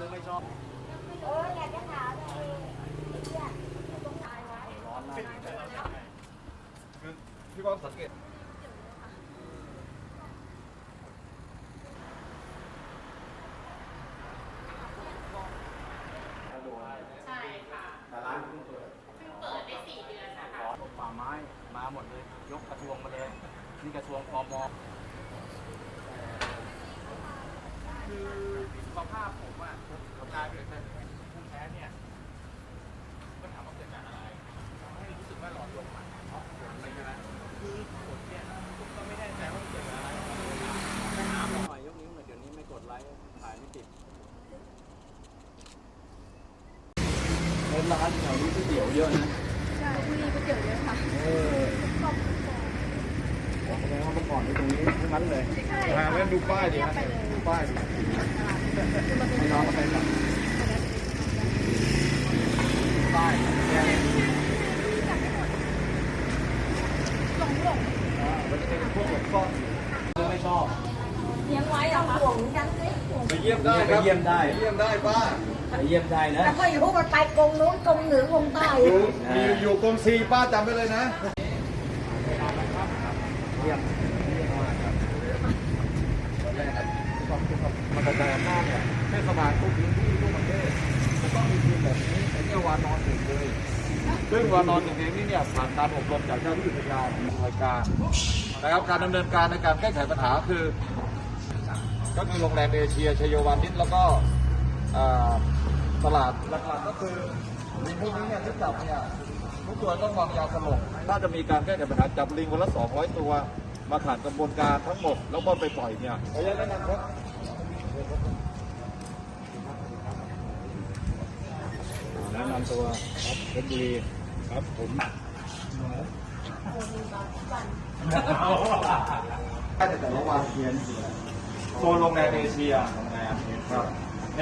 หรือไม่ชอบเอออยากจะถามเองไอ้เหี้ยตรงตายไหร้อนมากพี่ก็สังเกตใช่ค่ะแต่ร้านเพิ่งเปิดเพิ่งเปิดได้สี่เดือนนะคะป่าม้มาหมดเลย ยกกระทรวงมาเลยนี่กระทรวงพมคือ สุขภาพผมอะผมกลายเป็นภูมิแพ้เนี่ยก็ถามว่าเกิดจากอะไรทำให้รู้สึกว่าหลอดลมมันช็อกอะไรใช่ไหมคือผลเนี่ยผมก็ไม่แน่ใจว่ามันเกิดจากอะไรไปหาหมอหน่อยยกนิ้วหน่อยเดี๋ยวนี้ไม่กดไลค์ถ่ายไม่ติดร้านแถวนี้ก๋วยเตี๋ยวเยอะนะใช่ที่นี่ก๋วยเตี๋ยวเยอะค่ะเออแสดงว่าเมื่อก่อนที่ตรงนี้ทั้งนั้นเลยใช่พาแม่ดูป้ายดิครับดูป้ายดิให้น้องมาไปก่อนป้ายเนี่ย หลงหลง อ่ามันจะเป็นพวกหลบซ่อนไม่ชอบ เลี้ยงไว้เหรอคะห่วงจังเลยห่วง ไปเยี่ยมได้ไปเยี่ยมได้ไปเยี่ยมได้ป้าไปเยี่ยมได้นะแล้วก็อยู่มันไปกงนู้นกงเหนือกงใต้อยู่มีอยู่กรมซีป้าจำไว้เลยนะเยี่ยมเยี่ยมมากครับตอนแรกครับมันกระจายอำนาจเนี่ยเทศบาลทุกพื้นที่ทุกประเทศจะต้องมีทีมแบบนี้ไอ้เนี่ยวานอนถึงเลยซึ่งวานอนถึงเองนี่เนี่ยผ่านการอบรมจากเจ้าหน้าที่อุทยานรายการนะครับการดำเนินการในการแก้ไขปัญหาคือ ก็คือโรงแรมเอเชียชโยวานิชแล้วก็ตลาดหลักๆก็คือลิงพวกนี้เนี่ยที่จับเนี่ยทุกตัวต้องวางยาสลบถ้าจะมีการแก้ไขปัญหาจับลิงวันละ 200 ตัว มาผ่านกระบวนการทั้งหมด แล้วก็ไปปล่อยเนี่ยขออนุญาตแนะนำครับแนะนำตัวครับเพชรบุรีครับผมแต่แต่ละวันเพียน โซนโรงแรมเอเชียโรงแรมครับใน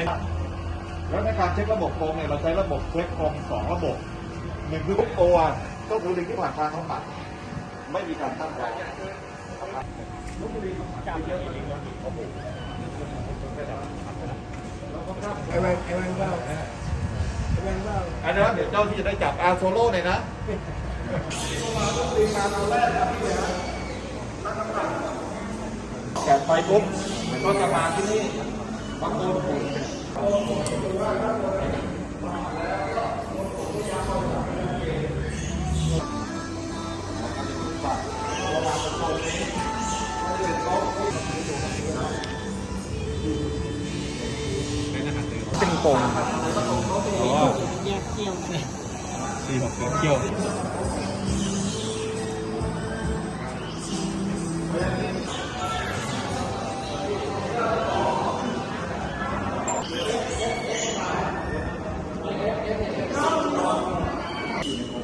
แล้วในการเช็คระบบกรงเนี่ยเราใช้ระบบเช็คกรงสองระบบหนึ่งคือทุกตัวก็คือลิงที่ผ่านการบำบัดไม่มีการตั้งท้องลพบุรีจับเยอะลิงแล้วโอ้โหไอแวนไอแวนเบ้าไอแวนเบ้าอันนั้นเดี๋ยวเจ้าที่จะได้จับอาโซโล่เลยนะมาลิงมาตัวแรกนะพี่นะ แกะไปปุ๊บก็จะมาที่นี่บางคนผมเป็นกงครับอ๋อสี่หกเกี่ยว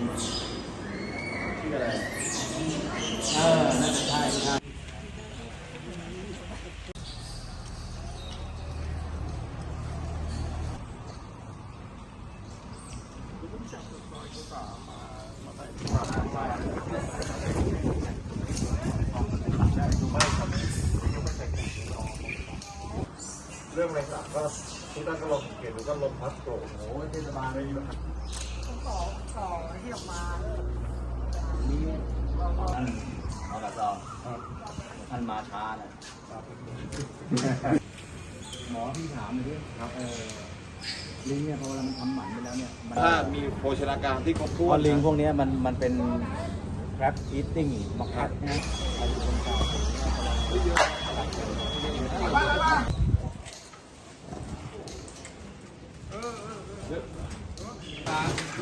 เออน่าจะใช่ใช่เรื่องอะไรต่างก็ทุกท่านก็ลองสังเกตดูก็ลมพัดโกรธโอ้โหเทศบาลไม่มีปัญหา ขอขอที่ออกมาท่านเอาละซอท่านมาช้านะหมอที่ถามเลยด้วยครับเออลิงเนี่ยพอเวลามันทำหมันไปแล้วเนี่ยมันถ้ามีโภชนาการที่ครบถ้วนลิงพวกนี้มันมันเป็น crab eating บักคัดนะ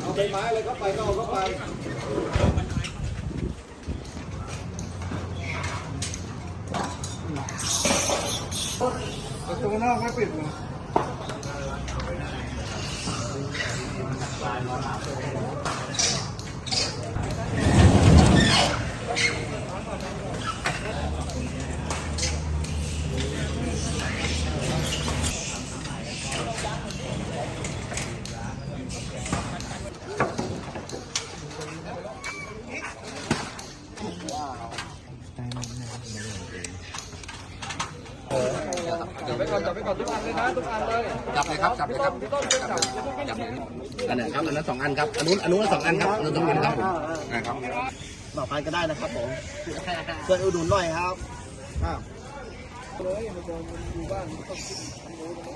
เอาใบไม้เลยเข้าไปก็เอาเข้าไปประตูนอกไม่ปิดเลย จับไปก่อนจับไปก่อนทุกอันเลยนะทุกอันเลยจับเลยครับจับเลยครับพี่ต้นช่วยจับพี่ต้นจับเลยอันไหนครับอันนั้นสองอันครับอันนู้นอันนู้นสองอันครับอันนู้นสองอันครับผมนะครับต่อไปก็ได้นะครับผมช่วยอุดหนุนหน่อยครับอ้าวเลยมันโดนมันอยู่บ้านมันต้องขึ้นทำรู้ตรงนี้